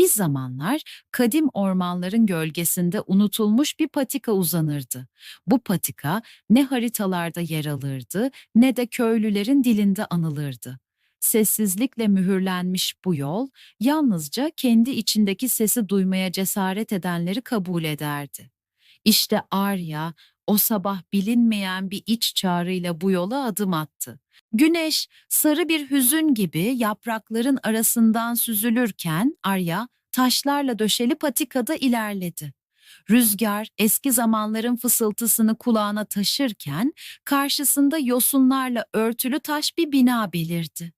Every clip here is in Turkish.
Bir zamanlar kadim ormanların gölgesinde unutulmuş bir patika uzanırdı. Bu patika ne haritalarda yer alırdı ne de köylülerin dilinde anılırdı. Sessizlikle mühürlenmiş bu yol yalnızca kendi içindeki sesi duymaya cesaret edenleri kabul ederdi. İşte Arya o sabah bilinmeyen bir iç çağrıyla bu yola adım attı. Güneş sarı bir hüzün gibi yaprakların arasından süzülürken Arya taşlarla döşeli patikada ilerledi. Rüzgar eski zamanların fısıltısını kulağına taşırken karşısında yosunlarla örtülü taş bir bina belirdi.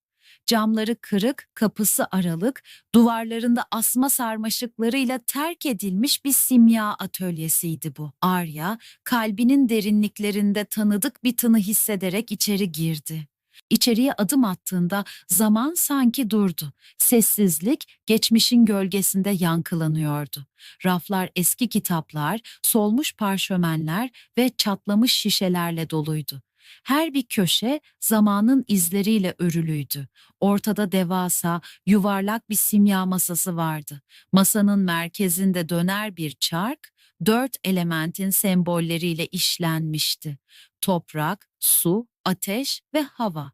Camları kırık, kapısı aralık, duvarlarında asma sarmaşıklarıyla terk edilmiş bir simya atölyesiydi bu. Arya, kalbinin derinliklerinde tanıdık bir tını hissederek içeri girdi. İçeriye adım attığında zaman sanki durdu. Sessizlik geçmişin gölgesinde yankılanıyordu. Raflar eski kitaplar, solmuş parşömenler ve çatlamış şişelerle doluydu. Her bir köşe zamanın izleriyle örülüydü. Ortada devasa, yuvarlak bir simya masası vardı. Masanın merkezinde döner bir çark, dört elementin sembolleriyle işlenmişti. Toprak, su, ateş ve hava.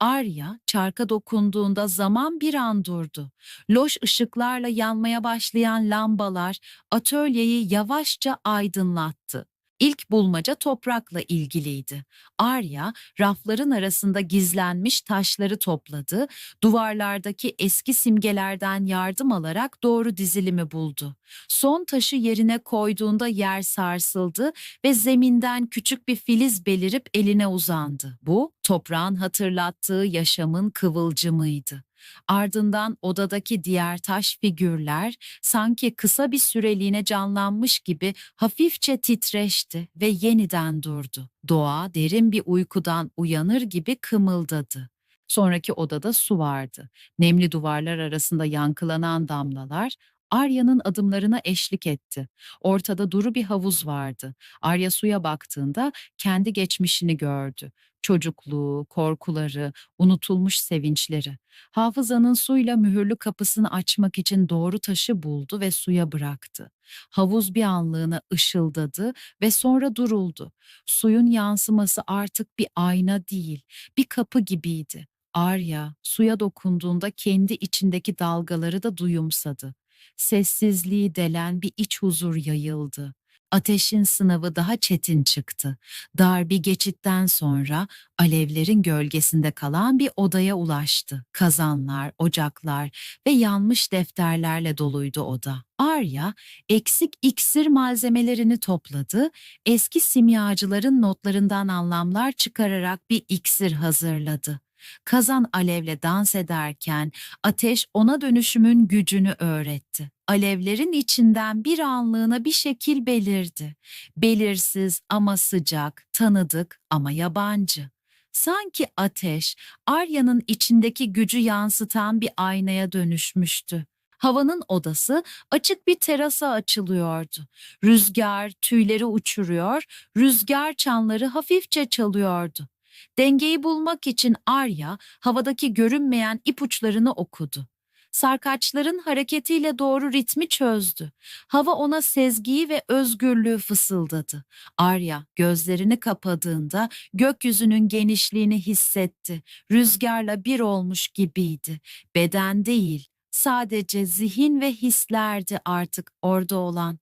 Arya çarka dokunduğunda zaman bir an durdu. Loş ışıklarla yanmaya başlayan lambalar atölyeyi yavaşça aydınlattı. İlk bulmaca toprakla ilgiliydi. Arya rafların arasında gizlenmiş taşları topladı, duvarlardaki eski simgelerden yardım alarak doğru dizilimi buldu. Son taşı yerine koyduğunda yer sarsıldı ve zeminden küçük bir filiz belirip eline uzandı. Bu toprağın hatırlattığı yaşamın kıvılcımıydı. Ardından odadaki diğer taş figürler sanki kısa bir süreliğine canlanmış gibi hafifçe titreşti ve yeniden durdu. Doğa derin bir uykudan uyanır gibi kımıldadı. Sonraki odada su vardı. Nemli duvarlar arasında yankılanan damlalar Arya'nın adımlarına eşlik etti. Ortada duru bir havuz vardı. Arya suya baktığında kendi geçmişini gördü. Çocukluğu, korkuları, unutulmuş sevinçleri. Hafızanın suyla mühürlü kapısını açmak için doğru taşı buldu ve suya bıraktı. Havuz bir anlığına ışıldadı ve sonra duruldu. Suyun yansıması artık bir ayna değil, bir kapı gibiydi. Arya suya dokunduğunda kendi içindeki dalgaları da duyumsadı. Sessizliği delen bir iç huzur yayıldı. Ateşin sınavı daha çetin çıktı. Dar bir geçitten sonra alevlerin gölgesinde kalan bir odaya ulaştı. Kazanlar, ocaklar ve yanmış defterlerle doluydu oda. Arya eksik iksir malzemelerini topladı, eski simyacıların notlarından anlamlar çıkararak bir iksir hazırladı. Kazan alevle dans ederken ateş ona dönüşümün gücünü öğretti. Alevlerin içinden bir anlığına bir şekil belirdi. Belirsiz ama sıcak, tanıdık ama yabancı. Sanki ateş Arya'nın içindeki gücü yansıtan bir aynaya dönüşmüştü. Havanın odası açık bir terasa açılıyordu. Rüzgar tüyleri uçuruyor, rüzgar çanları hafifçe çalıyordu. Dengeyi bulmak için Arya havadaki görünmeyen ipuçlarını okudu. Sarkaçların hareketiyle doğru ritmi çözdü. Hava ona sezgiyi ve özgürlüğü fısıldadı. Arya gözlerini kapadığında gökyüzünün genişliğini hissetti. Rüzgarla bir olmuş gibiydi. Beden değil, sadece zihin ve hislerdi artık orada olan.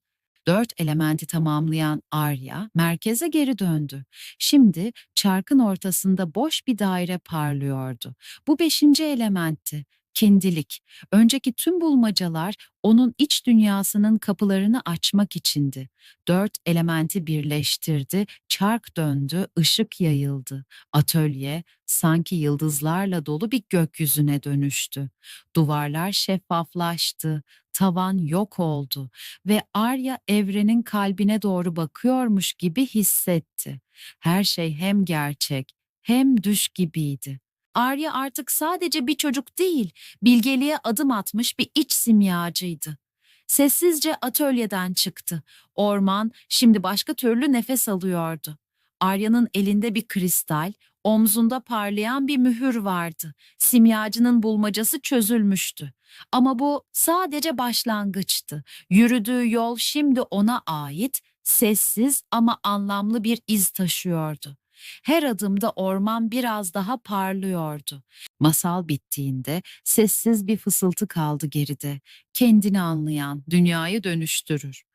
Dört elementi tamamlayan Arya merkeze geri döndü. Şimdi çarkın ortasında boş bir daire parlıyordu. Bu beşinci elementti. Kindilik. Önceki tüm bulmacalar onun iç dünyasının kapılarını açmak içindi. Dört elementi birleştirdi, çark döndü, ışık yayıldı. Atölye sanki yıldızlarla dolu bir gökyüzüne dönüştü. Duvarlar şeffaflaştı, tavan yok oldu ve Arya evrenin kalbine doğru bakıyormuş gibi hissetti. Her şey hem gerçek hem düş gibiydi. Arya artık sadece bir çocuk değil, bilgeliğe adım atmış bir iç simyacıydı. Sessizce atölyeden çıktı. Orman şimdi başka türlü nefes alıyordu. Arya'nın elinde bir kristal, Omzunda parlayan bir mühür vardı. Simyacının bulmacası çözülmüştü. Ama bu sadece başlangıçtı. Yürüdüğü yol şimdi ona ait, sessiz ama anlamlı bir iz taşıyordu. Her adımda orman biraz daha parlıyordu. Masal bittiğinde sessiz bir fısıltı kaldı geride. Kendini anlayan, dünyayı dönüştürür.